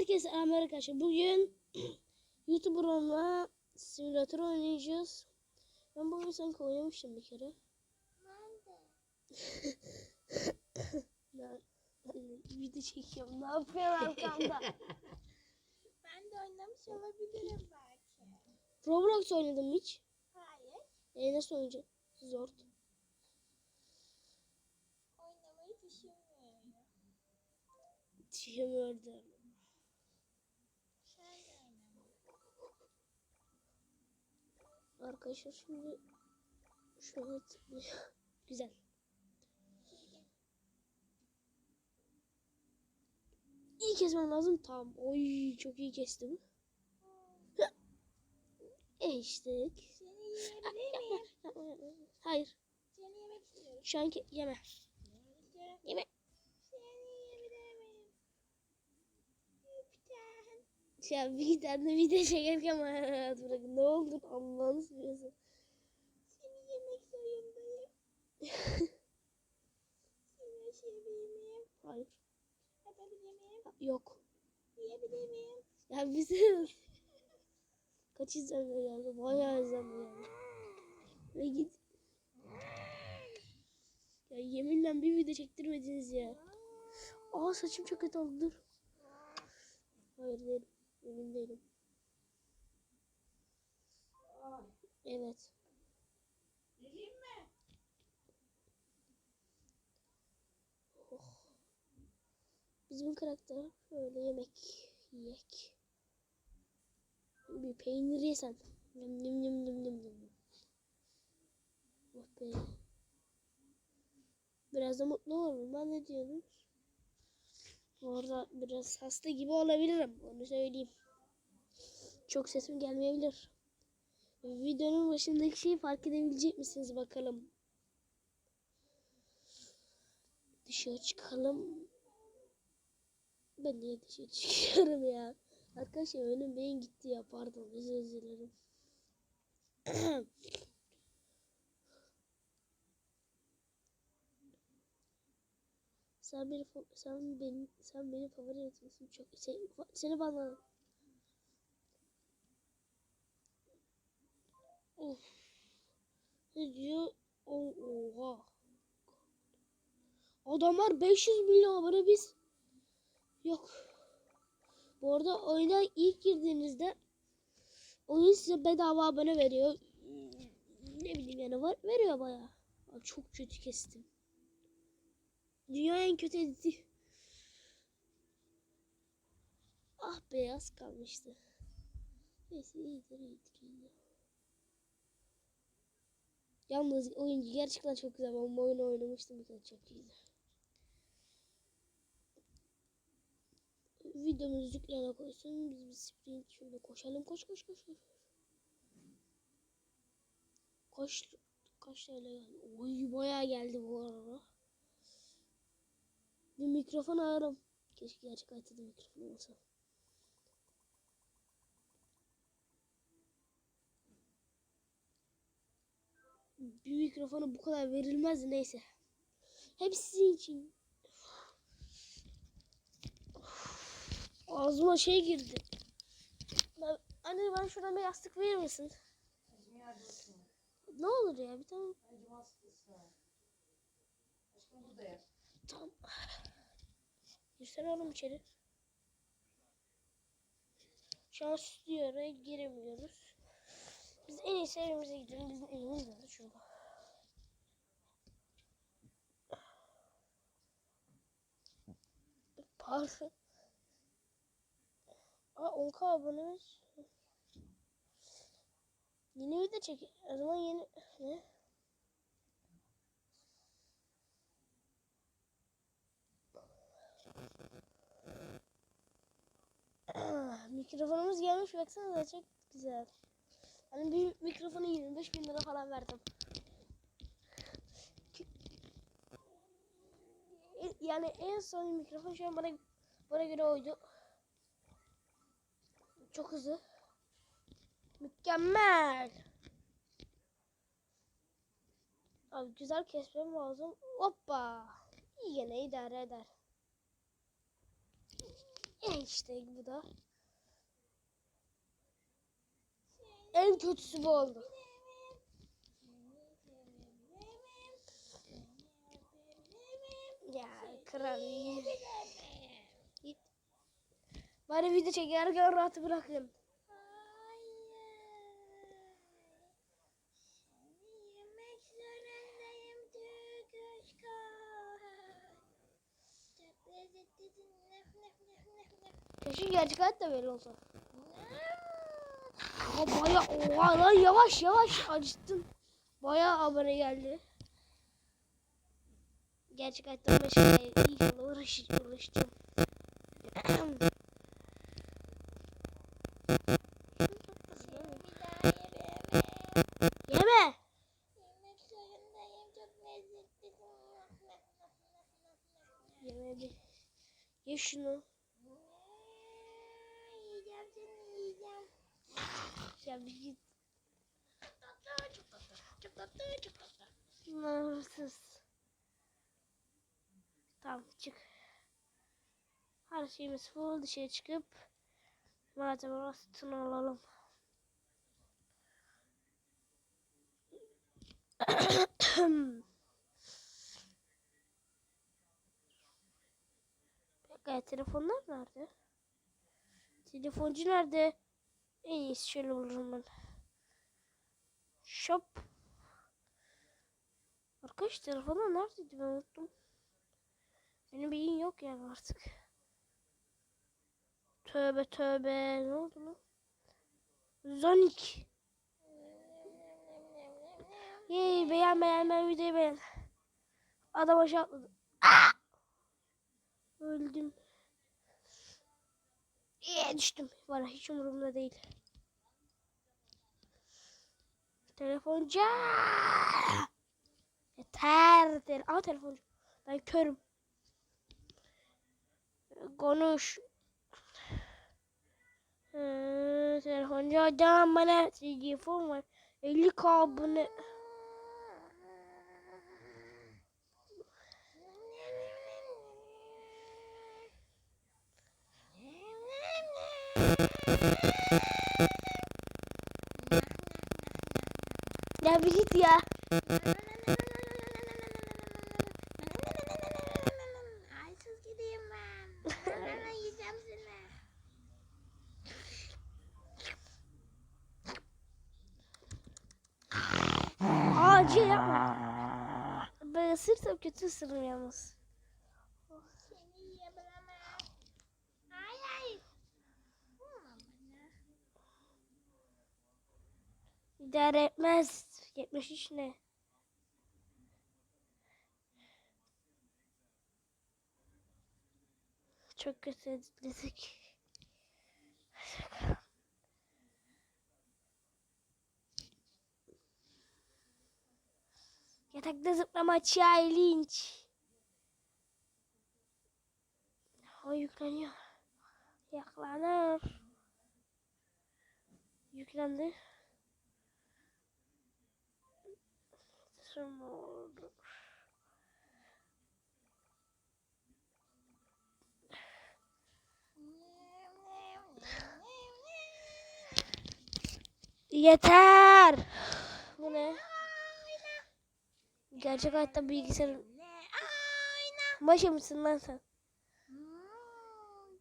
Herkese selam arkadaşlar. Bugün YouTuber olma simülatör oynayacağız. Ben bu oyunu sanki oynamıştım bir kere. Ben, ben de video çekiyorum. Ne yapıyorum arkamda? Ben de oynamış olabilirim belki. Roblox oynadım hiç. Hayır. E nasıl oynayacağım? Zor. Oynamayı düşünmüyorum. Düşünüyordum. Sen de oynama. Arkadaşlar şimdi şöyle tıklayacağım. Güzel. İyi kesmem lazım. Tamam. Oy çok iyi kestim. Eştik. Seni yiyebilir miyim? Hayır. Seni yemek istiyorum. Şu anki yeme. Yeme. Seni yiyebilir miyim? Lütfen. Ya bir tane video çekerken bana rahat bırakın. Ne olur Allah'ını seviyorsun. Seni yemek zorundayım. Seni yaşayabilir miyim? Hayır. Yapabilir miyim? Yok. Yiyebilir miyim? Ya bizim kaç izlenme geldi? Bayağı izlenme geldi. Ve git. Ya yeminle bir video çektirmediniz ya. Aa saçım çok kötü oldu dur. Hayır değilim. Emin değilim. Evet. Oh. Bizim karakter böyle yemek yiyek. Bir peynir yesen. Yum yum yum yum yum yum. Oh be. Biraz da mutlu olurum. Ben ne diyorsunuz? Bu arada biraz hasta gibi olabilirim. Onu söyleyeyim. Çok sesim gelmeyebilir. Videonun başındaki şeyi fark edebilecek misiniz bakalım. Dışarı çıkalım. Ben niye dışarı çıkıyorum ya? Arkadaşlar önüm beyin gitti ya pardon özür dilerim. sen fa- sen benim sen benim favori yönetmenim çok sen, seni bana Of. Ne diyor? O- Oha. Adamlar 500 milyon abone biz yok. Bu arada oyuna ilk girdiğinizde oyun size bedava abone veriyor. Ne bileyim yani var, veriyor bayağı. Çok kötü kestim. Dünya en kötü editi. Ah beyaz kalmıştı. Neyse iyidir iyidir iyidir. Yalnız oyuncu gerçekten çok güzel. Ben bu oyunu oynamıştım çok iyiydi. Videomuzu yüklere koysun. Biz bir sprint şöyle koşalım. Koş koş koş. koş. Kaç kaç TL geldi? Oy bayağı geldi bu arada. Mikrofon ayarım. Keşke gerçek hayatta da mikrofon olsa. Bir mikrofona bu kadar verilmez neyse. Hepsi sizin için. Ağzıma şey girdi. Ben, anne ben şuradan bir yastık verir misin? Ne olur ya bir tane. Tamam. Girsene oğlum içeri. Şu an stüdyoya giremiyoruz. Biz en iyisi evimize gidelim. Bizim evimiz nerede şurada. Pardon. Aa 10k abonemiz. Yeni video çek. O zaman yeni ne? Mikrofonumuz gelmiş baksana çok güzel. Hani bir mikrofonu 25 bin lira falan verdim. Yani en son mikrofon şu an bana bana göre oydu. Çok hızlı. Mükemmel. Abi güzel kesmem lazım. Hoppa. İyi gene idare eder. E işte bu da. En kötüsü bu oldu. Ya kral. Git. Bari video çekerken rahat bırakın. Keşke gerçek hayatta böyle olsa. Aa, baya oha lan yavaş yavaş acıttın. Baya abone geldi. Gerçek hayatta şey inşallah uğraş, uğraşacağım. Yemeğimi. Yeme. Yeme bir. Ye şunu. Yiyeceğim seni yiyeceğim. Ya bir git. Tatlı çok tatlı. Tatlı çok tatlı. Narsız. Tamam çık. Her şeyimiz full dışarı çıkıp malzeme satın alalım. Peki telefonlar nerede? Telefoncu nerede? En iyisi şöyle bulurum ben. Shop. Arkadaş telefonum neredeydi ben unuttum. Benim beyin yok yani artık. Tövbe tövbe ne oldu lan? Zonik. Yey beğen beğen ben videoyu beğen. Adam aşağı atladı. Aa! Öldüm. Yee düştüm. Var hiç umurumda değil. Telefonca. Yeter. Tel Aa telefoncu. Ben körüm. Konuş. Ee, telefoncu adam bana telefon var. 50 k abone. Ya bir git ya. Aysız gideyim ben. Ben yiyeceğim seni. Acil yapma. Ben ısırsam kötü ısırırım yalnız. Seni yiyebilemem. İdare etmez. 73 ne? Çok kötü editledik. Yatakta zıplama challenge. O yükleniyor. Yaklanır. Yüklendi. Small. Yeter. Bu ne? Gerçek hayatta bilgisayar başı mısın lan sen? Hmm.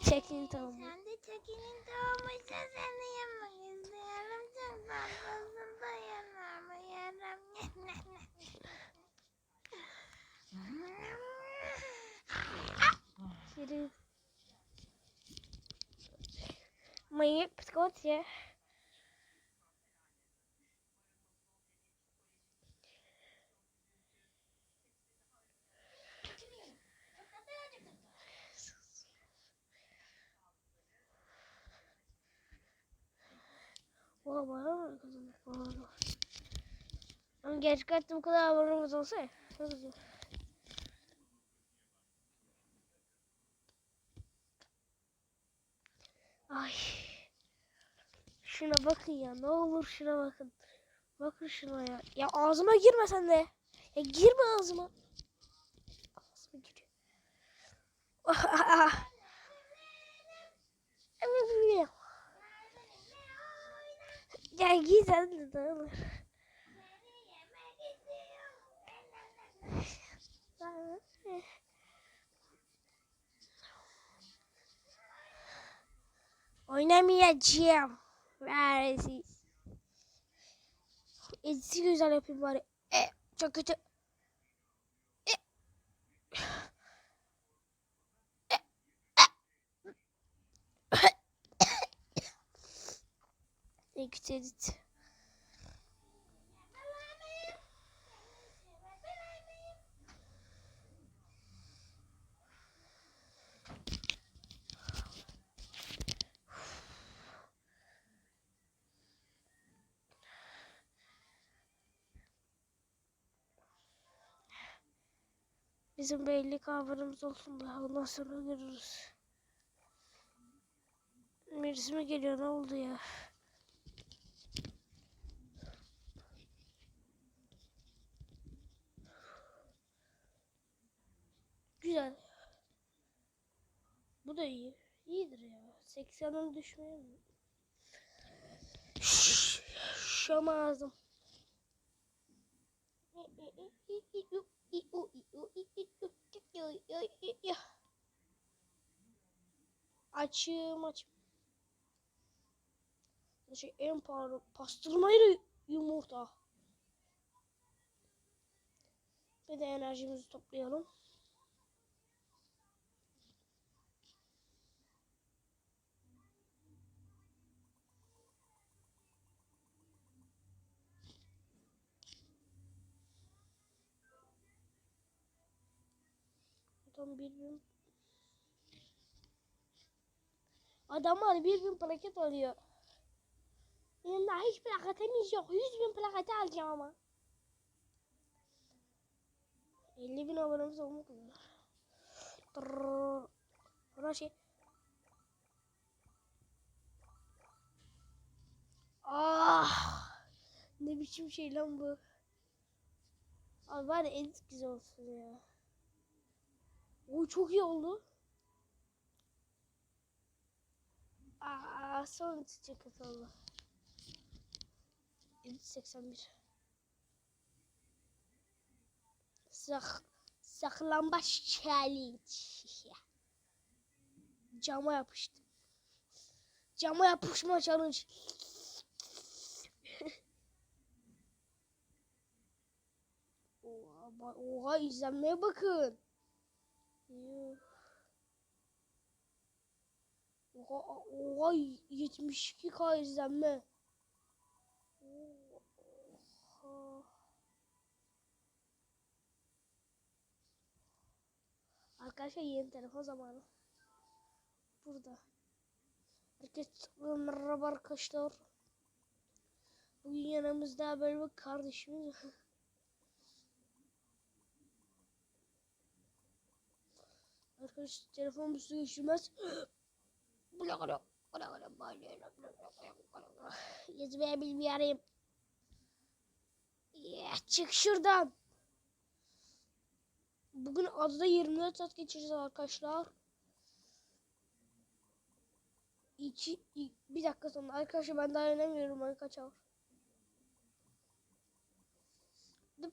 Çekin tamam. Sen de Çaki'nin doğmuşsun seni yemek istiyorum. Çok tatlısın dayanamayarım. Yürü. Manyak psikopat ya. Oha bana mı kazanmış bu arada? Ama gerçek hayatta bu kadar abonemiz olsa ya. Güzel. Ay. Şuna bakın ya. Ne olur şuna bakın. Bakın şuna ya. Ya ağzıma girme sen de. Ya girme ağzıma. Ağzıma giriyor. Git sen de dağılır. Oynamayacağım. Veresiz. Edisi güzel yapayım bari. E, çok kötü. Edit. Bizim belli kavramımız olsun da ondan sonra görürüz. Birisi mi geliyor ne oldu ya? Güzel. Bu da iyi. İyidir ya. 80'den düşmeye mi? Şam ağzım. Açım açım. Şey en pahalı pastırmayla yumurta. Bir de enerjimizi toplayalım. Adam bir bin Adamlar bir bin plaket alıyor. Benim daha hiç plaketimiz yok. Yüz bin plaketi alacağım ama. 50 bin abonemiz olmak üzere. Buna şey. Ah! Ne biçim şey lan bu? Abi bari edit güzel olsun ya. O çok iyi oldu. Aa, son çok kötü oldu. 81. Sak saklambaç challenge. Cama yapıştım. Cama yapışma challenge. oha, oha izlenmeye bakın. Yuh. Oha, oha 72k izlenme. Oha. Arkadaşlar yeni telefon zamanı. Burada. Herkes merhaba arkadaşlar. Bugün yanımızda böyle bir kardeşimiz. Arkadaşlar telefonum su geçirmez. Yazmaya bilmiyorum. Ya, çık şuradan. Bugün adada 24 saat geçireceğiz arkadaşlar. İki, i- bir dakika sonra arkadaşlar ben daha oynamıyorum ben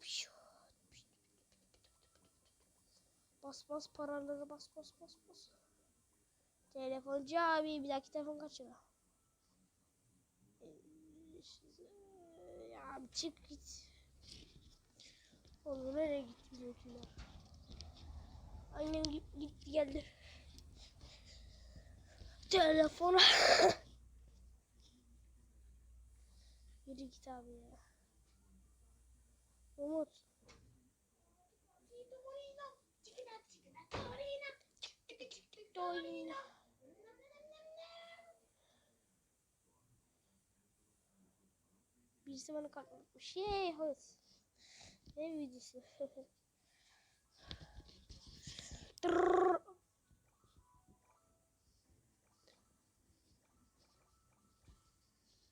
Bas bas paraları bas bas bas bas. Telefoncu abi bir dakika telefon kaçıyor. Ya çık git. Oğlum nereye gitti bizimkiler? Annem gitti, gitti geldi. Telefona. Yürü git abi ya. Umut. Oyna. Birisi bana kart atmış. Yey hız. Ne videosu?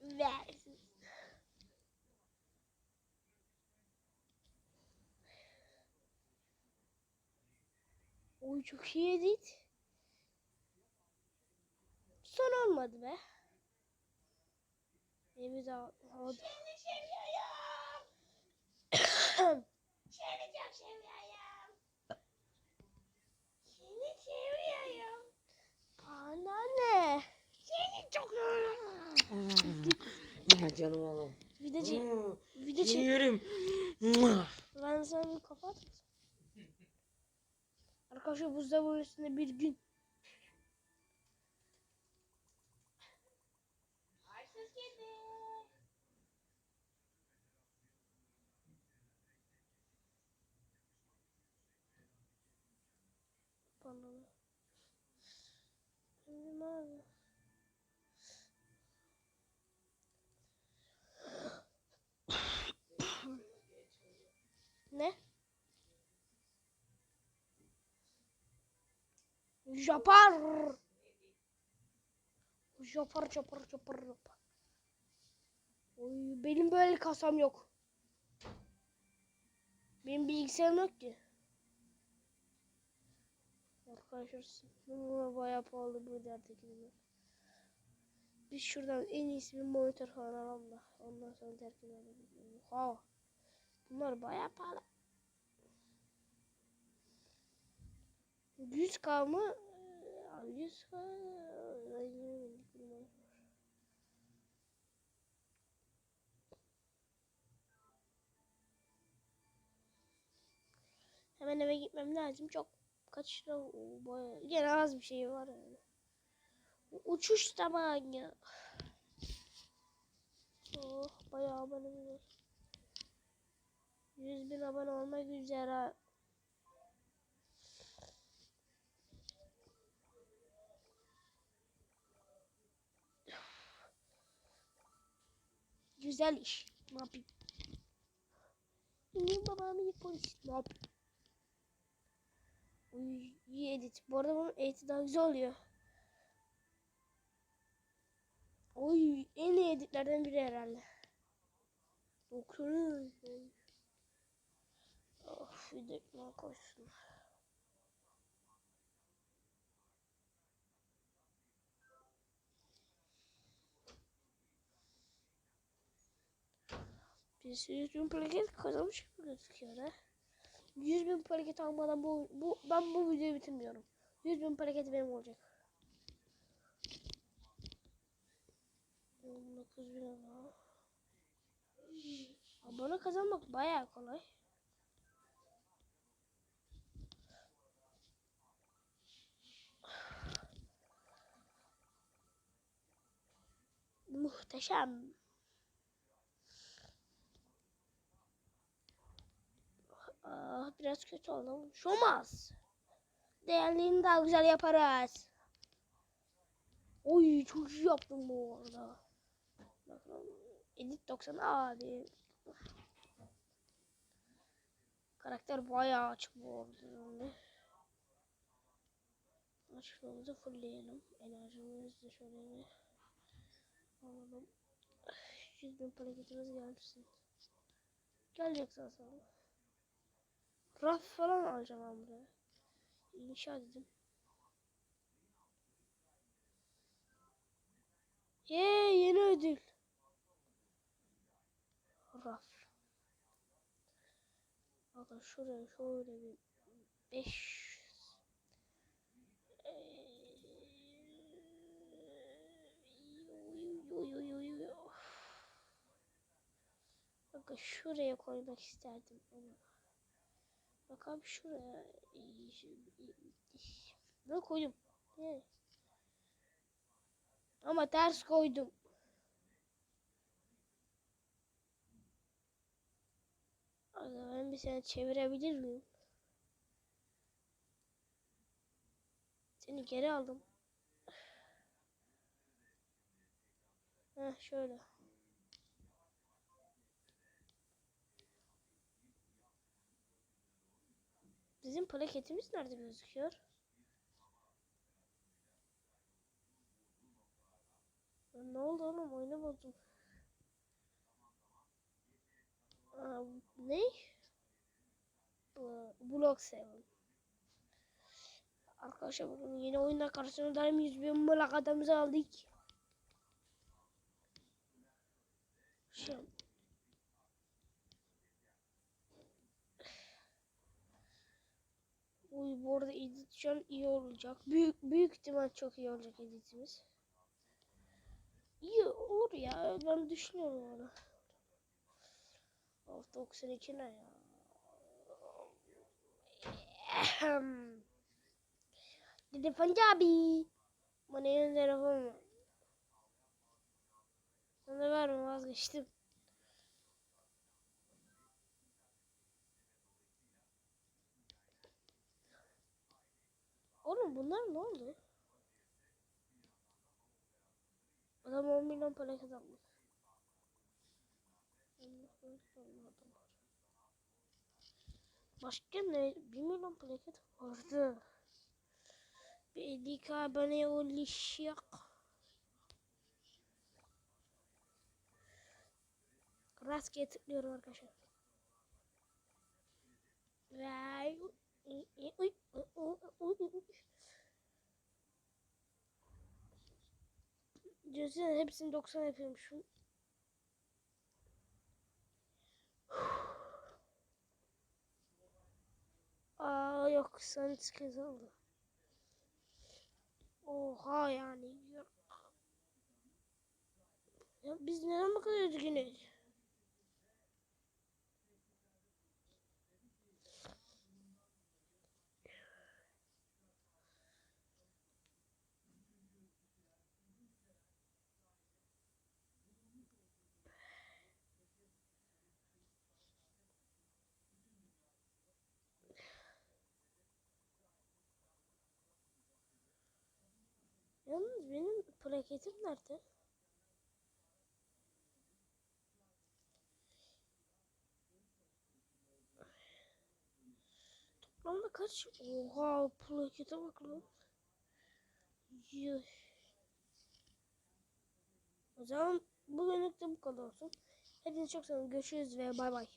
Versin. Oy çok iyi edit. Son olmadı be. Evi de aldı. Seni seviyorum. Seni çok seviyorum. Seni seviyorum. Bana ne? Seni çok Canım oğlum. Bir de, çek, Hmm, bir de çek. Yerim. Ben sana bir kafa atayım. Arkadaşlar buzdolabının üstünde bir gün. Arsız kedi. Bana ne? Şimdi ne abi? ne? Japar. Japar japar japar japar. Oy, benim böyle kasam yok. Benim bilgisayarım yok ki. Arkadaşlar bu bayağı pahalı bu derdekiler. Biz şuradan en iyisi bir monitör falan alalım da ondan sonra terk edelim. Ha. Bunlar bayağı pahalı. 100k mı? Ee, 100k Ay, bilmiyorum. Hemen eve gitmem lazım. Çok kaç lira bayağı gene az bir şey var yani. Uçuş zamanı. Oh bayağı abone var. 100 bin abone olmak üzere. Güzel iş. Ne yapayım? Benim babam iyi polis. Ne yapayım? İyi edit. Bu arada bunun editi daha güzel oluyor. Oy en iyi editlerden biri herhalde. Doktorun. Of bir. Biz 100 bin plaket kazanmış gibi gözüküyor ha. 100 bin plaket almadan bu, bu ben bu videoyu bitirmiyorum. 100 bin plaket benim olacak. 19 bin ama. Abone kazanmak bayağı kolay. Muhteşem. Ah, biraz kötü oldu. Şu olmaz. Değerlerini daha güzel yaparız. Oy çok iyi yaptım bu arada. Bakın edit 90 abi. Karakter bayağı açık bu arada. Açıklığımızı fullleyelim. Enerjimizi de şöyle bir alalım. 100 bin paketimiz gelsin. Gelecek zaten. Raf falan alacağım ben buraya. İnşa dedim. Yee yeni ödül. Raf. Bakın şuraya şöyle bir 5 Bakın şuraya koymak isterdim onu. Bakalım şuraya. Ne koydum? Ne? Ama ters koydum. Aga ben bir seni çevirebilir miyim? Seni geri aldım. Heh şöyle. Bizim plaketimiz nerede gözüküyor? Ne oldu oğlum oyunu bozdum. Aa, ne? Block 7. Arkadaşlar bakın yeni oyunda karşınızdayım. 100 bin mülakatımızı aldık. Şu an- Uy bu arada edit iyi olacak. Büyük büyük ihtimal çok iyi olacak editimiz. İyi olur ya ben düşünüyorum onu. Of 92 ne ya? Ahem. Dede Pancabi. Bana yeni telefon ver. Bana verme vazgeçtim. Oğlum bunlar ne oldu? Adam 10 milyon para kazanmış. Başka ne? 1 milyon plaket vardı. Bir 50k abone olacak. Rastgele tıklıyorum arkadaşlar. Vay. Düşünsene hepsini 90 yapıyormuşum. Aa yok sen kez oldu. Oha yani. Ya biz neden bu kadar üzgünüz? Yalnız benim plaketim nerede? Toplamda kaç? Oha plakete bak lan. O zaman bugünlük de bu kadar olsun. Hepinizi çok seviyorum. Görüşürüz ve bay bay.